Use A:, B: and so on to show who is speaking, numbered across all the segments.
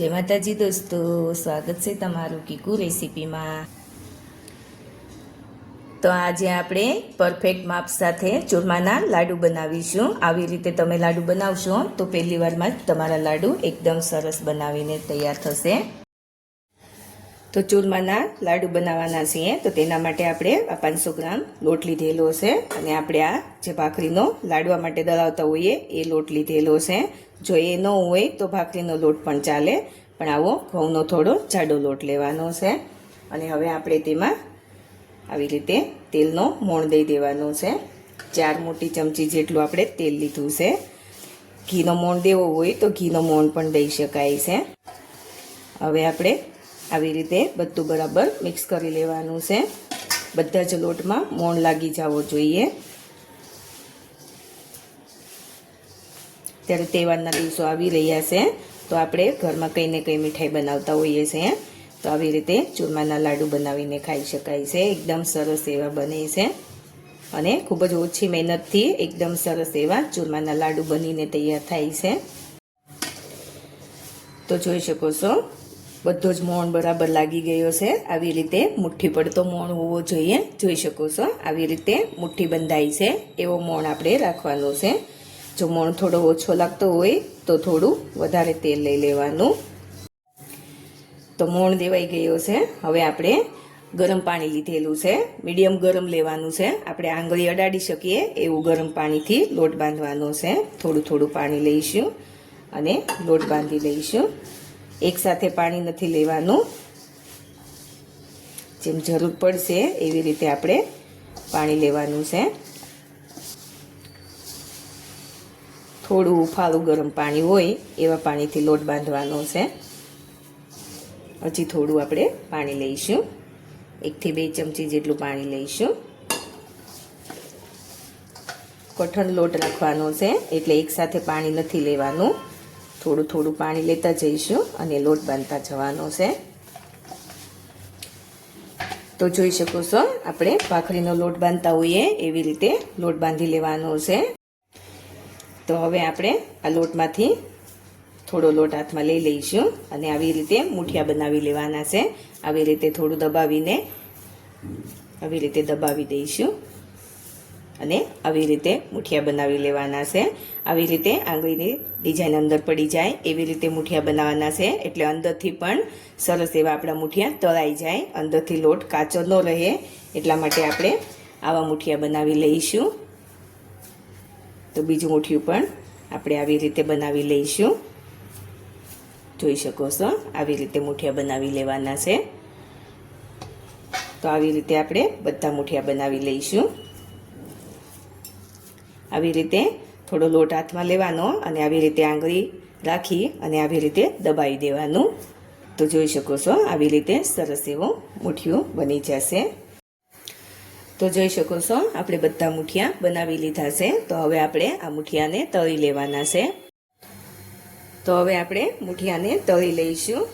A: જય માતાજી દોસ્તો, સ્વાગત છે તમારું કીકુ રેસીપીમાં. તો આજે આપણે પરફેક્ટ માપ સાથે ચૂરમાના લાડુ બનાવીશું. આવી રીતે તમે લાડુ બનાવશો, તો પહેલી વારમાં જ તમારા લાડુ એકદમ સરસ બનાવીને તૈયાર થશે. તો ચૂરમાના લાડુ બનાવવાના છીએ, તો તેના માટે આપણે પાંચસો ગ્રામ લોટ લીધેલો છે. અને આપણે આ જે ભાખરીનો લાડવા માટે દળાવતા હોઈએ, એ લોટ લીધેલો છે. જો એ ન હોય તો ભાખરીનો લોટ પણ ચાલે. પણ આવો ઘઉંનો થોડો જાડો લોટ લેવાનો છે. અને હવે આપણે તેમાં આવી રીતે તેલનો મોણ દઈ દેવાનો છે. ચાર મોટી ચમચી જેટલું આપણે તેલ લીધું છે. ઘીનો મોણ દેવો હોય તો ઘીનો મોણ પણ દઈ શકાય છે. હવે આપણે આવી રીતે બધું બરાબર મિક્સ કરી લેવાનું છે. બધા જ લોટમાં મોણ લાગી જવો જોઈએ. ત્યારે તહેવારના દિવસો આવી રહ્યા છે, તો આપણે ઘરમાં કંઈ ને કંઈ મીઠાઈ બનાવતા હોઈએ છીએ. તો આવી રીતે ચૂરમાના લાડુ બનાવીને ખાઈ શકાય છે, એકદમ સરસ એવા બને છે. અને ખૂબ જ ઓછી મહેનતથી એકદમ સરસ એવા ચૂરમાના લાડુ બનીને તૈયાર થાય છે. તો જોઈ શકો છો, બધો જ મોણ બરાબર લાગી ગયો છે. આવી રીતે મુઠ્ઠી પડતો મોણ હોવો જોઈએ. જોઈ શકો છો, આવી રીતે મુઠ્ઠી બંધાય છે, એવો મોણ આપણે રાખવાનો છે. જો મોણ થોડો ઓછો લાગતો હોય તો થોડું વધારે તેલ લઈ લેવાનું. તો મોણ દેવાઈ ગયો છે. હવે આપણે ગરમ પાણી લીધેલું છે. મીડિયમ ગરમ લેવાનું છે. આપણે આંગળી અડાડી શકીએ એવું ગરમ પાણીથી લોટ બાંધવાનો છે. થોડું થોડું પાણી લઈશું અને લોટ બાંધી લઈશું. એકસાથે પાણી નથી લેવાનું. જેમ જરૂર પડશે એવી રીતે આપણે પાણી લેવાનું છે. થોડું ઉફાળું ગરમ પાણી હોય એવા પાણીથી લોટ બાંધવાનો છે. હજી થોડું આપણે પાણી લઈશું. એકથી બે ચમચી જેટલું પાણી લઈશું. કઠણ લોટ રાખવાનો છે, એટલે એકસાથે પાણી નથી લેવાનું. થોડું થોડું પાણી લેતા જઈશું અને લોટ બાંધતા જવાનો છે. તો જોઈ શકો છો, આપણે ભાખરીનો લોટ બાંધતા હોઈએ એવી રીતે લોટ બાંધી લેવાનો છે. તો હવે આપણે આ લોટમાંથી થોડો લોટ હાથમાં લઈ લઈશું અને આવી રીતે મૂઠિયા બનાવી લેવાના છે. આવી રીતે થોડું દબાવીને આવી રીતે દબાવી દઈશું અને આવી રીતે મુઠિયા બનાવી લેવાના છે. આવી રીતે આંગળીની ડિઝાઇન અંદર પડી જાય એવી રીતે મુઠિયા બનાવવાના છે. એટલે અંદરથી પણ સરસ એવા આપણા મુઠિયા તળાઈ જાય. અંદરથી લોટ કાચો ન રહે એટલા માટે આપણે આવા મુઠિયા બનાવી લઈશું. તો બીજું મુઠિયું પણ આપણે આવી રીતે બનાવી લઈશું. જોઈ શકો છો, આવી રીતે મુઠિયા બનાવી લેવાના છે. તો આવી રીતે આપણે બધા મુઠિયા બનાવી લઈશું. આવી રીતે થોડો લોટ હાથમાં લેવાનો અને આવી રીતે આંગળી રાખી અને આવી રીતે દબાવી દેવાનું. તો જોઈ શકો છો, આવી રીતે સરસ એવું મુઠિયું બની જશે. તો જોઈ શકો છો, આપણે બધા મુઠિયા બનાવી લીધા છે. તો હવે આપણે આ મુઠિયાને તળી લેવાના છે. તો હવે આપણે મુઠિયાને તળી લઈશું.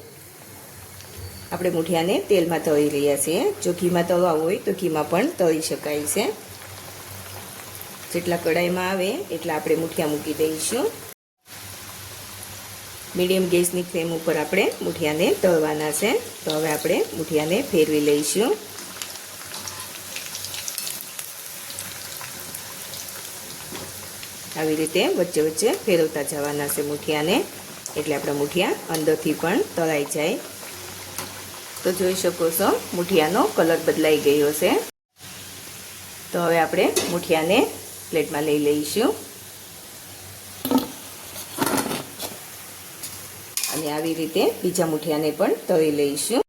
A: આપણે મુઠિયાને તેલમાં તળી રહ્યા છીએ. જો ઘીમાં તળવા હોય તો ઘીમાં પણ તળી શકાય છે. જેટલા કડાઈમાં આવે એટલા આપણે મુઠિયા મૂકી દઈશું. મીડિયમ ગેસની ફ્લેમ ઉપર આપણે મુઠિયાને તળવાના છે. તો હવે આપણે મુઠિયાને ફેરવી લઈશું. આવી રીતે વચ્ચે વચ્ચે ફેરવતા જવાના છે મુઠિયાને. એટલે આપણા મુઠિયા અંદરથી પણ તળાઈ જાય. તો જોઈ શકો છો, મુઠિયાનો કલર બદલાઈ ગયો છે. તો હવે આપણે મુઠિયાને પ્લેટમાં લઈ લઈશું. અને આવી રીતે બીજા મુઠિયાને પણ તળી લઈશું.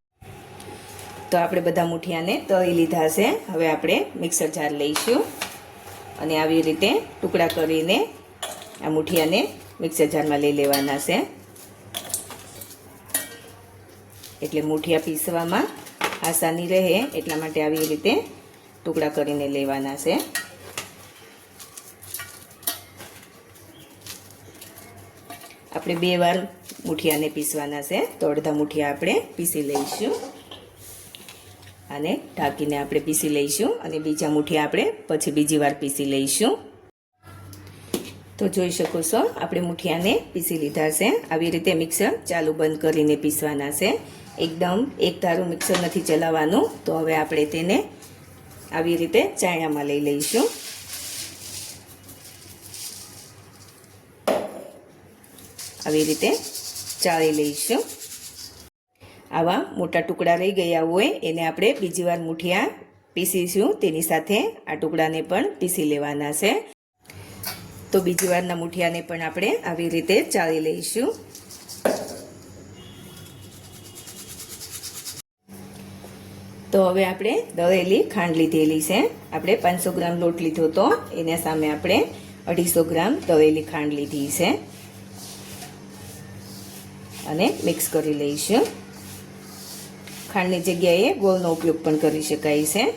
A: તો આપણે બધા મુઠિયાને તળી લીધા છે. હવે આપણે મિક્સર જાર લઈશું. અને આવી રીતે ટુકડા કરીને આ મુઠિયાને મિક્સર જારમાં લઈ લેવાના છે. એટલે મુઠિયા પીસવામાં આસાની રહે એટલા માટે આવી રીતે ટુકડા કરીને લેવાના છે. આપણે બે વાર મુઠિયાને પીસવાના છે. તો અડધા મુઠિયા આપણે પીસી લઈશું. અને ઢાંકીને આપણે પીસી લઈશું અને બીજા મુઠ્ઠી આપણે પછી બીજી વાર પીસી લઈશું. તો જોઈ શકો છો, આપણે મુઠિયાને પીસી લીધા છે. આવી રીતે મિક્સર ચાલુ બંધ કરીને પીસવાના છે. એકદમ એક ધારું મિક્સર નથી ચલાવવાનું, તો હવે આપણે તેને આવી રીતે ચાયણામાં લઈ લઈશું. આવી રીતે ચાળી લઈશું. આવા મોટા ટુકડા રહી ગયા હોય એને આપણે બીજી વાર મુઠિયા પીસીશું. તેની સાથે આ ટુકડાને પણ પીસી લેવાના છે. તો બીજી વારના મુઠિયાને પણ આપણે આવી રીતે ચાળી લઈશું. તો હવે આપણે દળેલી ખાંડ લીધેલી છે. આપણે પાંચસો ગ્રામ લોટ લીધો હતો એના સામે આપણે અઢીસો ગ્રામ દળેલી ખાંડ લીધી છે. અને મિક્સ કરી લઈશું. ખાંડની જગ્યાએ ગોળનો ઉપયોગ પણ કરી શકાય છે.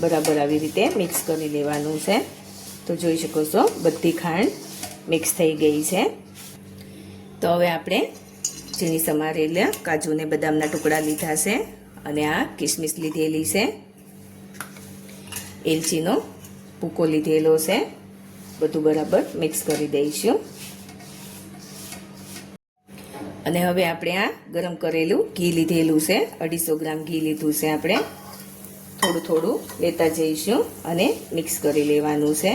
A: બરાબર આવી રીતે મિક્સ કરી લેવાનું છે. તો જોઈ શકો છો, બધી ખાંડ મિક્સ થઈ ગઈ છે. તો હવે આપણે ઝીણી સમારેલા કાજુ ને બદામના ટુકડા લીધા છે અને આ કિસમિસ લીધેલી છે. એલચીનો ભૂકો લીધેલો છે. બધું બરાબર મિક્સ કરી દઈશું. અને હવે આપણે આ ગરમ કરેલું ઘી લીધેલું છે. અઢીસો ગ્રામ ઘી લીધું છે આપણે. થોડું થોડું લેતા જઈશું અને મિક્સ કરી લેવાનું છે.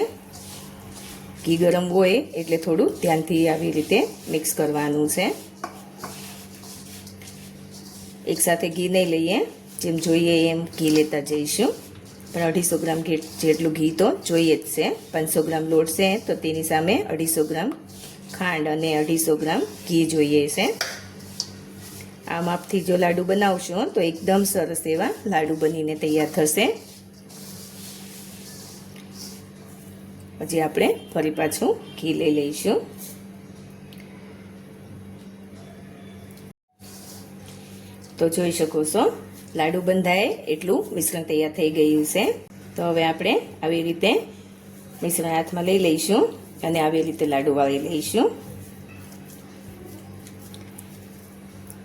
A: ઘી ગરમ હોય એટલે થોડું ધ્યાનથી આવી રીતે મિક્સ કરવાનું છે. એકસાથે ઘી નહીં લઈએ, જેમ જોઈએ એમ ઘી લેતા જઈશું. પણ અઢીસો ગ્રામ જેટલું ઘી તો જોઈએ જ છે. પાંચસો ગ્રામ લોટ છે તો તેની સામે અઢીસો ગ્રામ ખાંડ અને અઢીસો ગ્રામ ઘી જોઈએ છે. આ માપથી જો લાડુ બનાવશો તો એકદમ સરસ એવા લાડુ બનીને તૈયાર થશે. પછી આપણે ફરી પાછું ઘી લઈ લઈશું. તો જોઈ શકો છો, લાડુ બંધાય એટલું મિશ્રણ તૈયાર થઈ ગયું છે. તો હવે આપણે આવી રીતે મિશ્રણ હાથમાં લઈ લઈશું. અને આવી રીતે લાડુ વાળી લઈશું.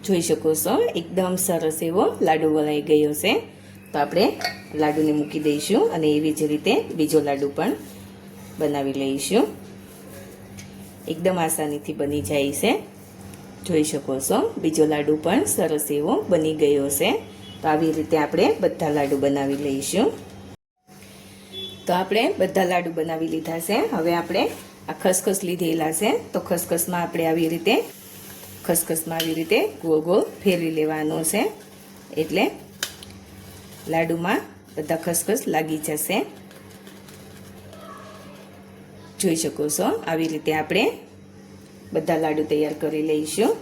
A: જોઈ શકો છો, એકદમ સરસ એવો લાડુ વળાઈ ગયો છે. તો આપણે લાડુને મૂકી દઈશું અને એવી જ રીતે બીજો લાડુ પણ બનાવી લઈશું. એકદમ આસાનીથી બની જાય છે. જોઈ શકો છો, બીજો લાડુ પણ સરસ એવો બની ગયો છે. તો આવી રીતે આપણે બધા લાડુ બનાવી લઈશું. તો આપણે બધા લાડુ બનાવી લીધા છે. હવે આપણે આ ખસખસ લીધેલા છે. તો ખસખસમાં આપણે આવી રીતે ખસખસમાં આવી રીતે ગોળ ગોળ ફેરવી લેવાનો છે. એટલે લાડુમાં બધા ખસખસ લાગી જશે. જોઈ શકો છો, આવી રીતે આપણે બધા લાડુ તૈયાર કરી લઈશું.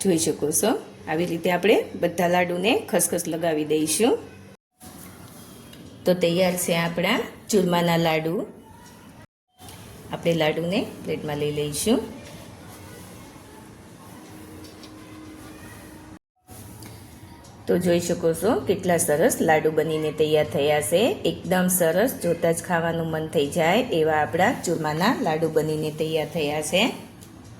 A: જોઈ શકો છો, આવી રીતે આપણે બધા લાડુને ખસખસ લગાવી દઈશું. તો તૈયાર છે આપણા ચૂરમાના લાડુ. આપણે લાડુને પ્લેટમાં લઈ લઈશું. તો જોઈ શકો છો કેટલા સરસ લાડુ બનીને તૈયાર થયા છે. એકદમ સરસ, જોતા જ ખાવાનું મન થઈ જાય એવા આપણા ચૂરમાના લાડુ બનીને તૈયાર થયા છે.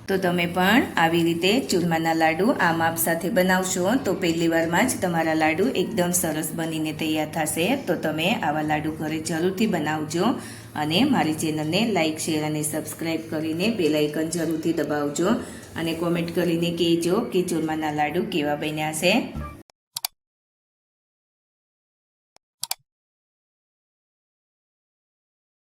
A: તો તમે પણ આવી રીતે ચૂરમાના લાડુ આ માપ સાથે બનાવશો, તો પહેલી વારમાં જ તમારા લાડુ એકદમ સરસ બનીને તૈયાર થશે. તો તમે આવા લાડુ ઘરે જરૂરથી બનાવજો અને મારી ચેનલને લાઇક શેર અને સબસ્ક્રાઈબ કરીને બેલાઇકન જરૂરથી દબાવજો અને કોમેન્ટ કરીને કહેજો કે ચૂરમાના લાડુ કેવા બન્યા છે.